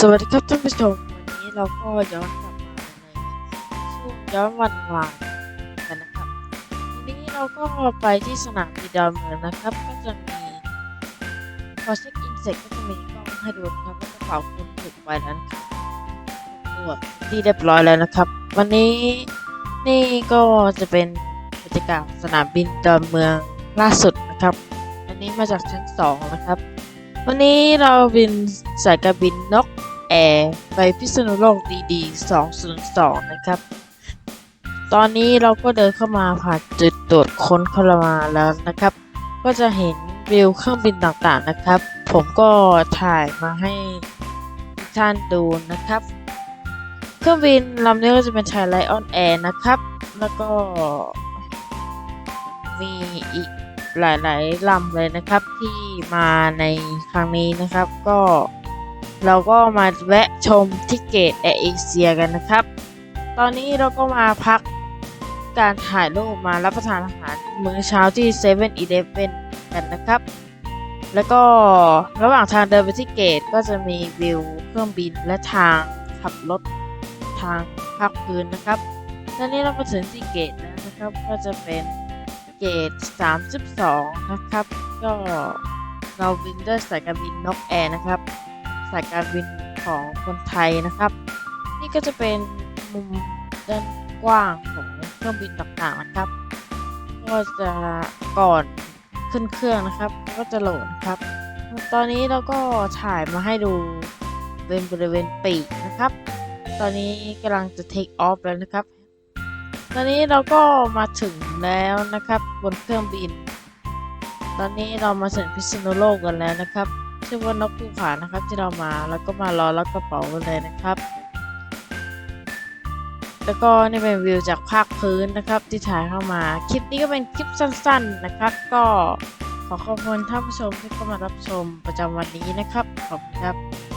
สวัสดีครับท่านผู้ชม วันนี้เราก็ย้อนกลับมาในช่วงย้อนวันวานกันนะครับวันนี้เราก็ไปที่สนามบินดอนเมืองนะครับ ก็จะมีพอเช็คอินเสร็จก็จะมีกล้องให้ดูนะครับว่ากระเป๋าคุณถูกไว้นั้นครับตรวจที่เรียบร้อยแล้วนะครับ วันนี้นี่ก็จะเป็นบรรยากาศสนามบินดอนเมืองล่าสุดนะครับ อันนี้มาจากชั้นสองนะครับ วันนี้เราบินสายการบินนกแอร์ไปพิษณุโลกดีดี202 นะครับ ตอนนี้เราก็เดินเข้ามาผ่านจุดตรวจค้นคลมาแล้วนะครับ ก็จะเห็นวิวเครื่องบินต่างๆนะครับ ผมก็ถ่ายมาให้ท่านดูนะครับ เครื่องบินลำนี้ก็จะเป็นไทยไลออนแอร์นะครับ แล้วก็มีอีก หลายๆลำเลยนะครับที่มาในครั้งนี้นะครับ ก็เราก็มาแวะชมที่เกตแอร์เอเชียกันนะครับ ตอนนี้เราก็มาพักการถ่ายรูปมารับประทานอาหารมื้อเช้าที่7 e เ e ่ e อกันนะครับ แล้วก็ระหว่างทางเดินไปที่เกตก็จะมีวิวเครื่องบินและทางขับรถทางภาคพื้นนะครับ ตอนนี้เรามาถึงที่เกตแล้วนะครับ ก็จะเป็น กต 32 นะครับ ก็เราบินด้วยสายการบินนกแอร์นะครับ สายการบินของคนไทยนะครับ นี่ก็จะเป็นมุมด้านกว้างของเครื่องบินต่างๆนะครับ ก็จะก่อนขึ้นเครื่องนะครับ ก็จะโหลดนครับ ตอนนี้เราก็ถ่ายมาให้ดูเป็นบริเวณปีกนะครับ ตอนนี้กำลังจะ take off แล้วนะครับ ตอนนี้เราก็มาถึงแล้วนะครับบนเครื่องบิน ตอนนี้เรามาถึงพิษณุโลกกันแล้วนะครับ ชื่อว่านกภูผานะครับที่เรามาแล้วก็มารอรับกระเป๋ากันเลยนะครับ แล้วก็นี่เป็นวิวจากภาคพื้นนะครับที่ถ่ายเข้ามา คลิปนี้ก็เป็นคลิปสั้น ๆนะครับ ก็ขอขอบคุณท่านผู้ชมที่เข้ามารับชมประจำวันนี้นะครับ ขอบคุณครับ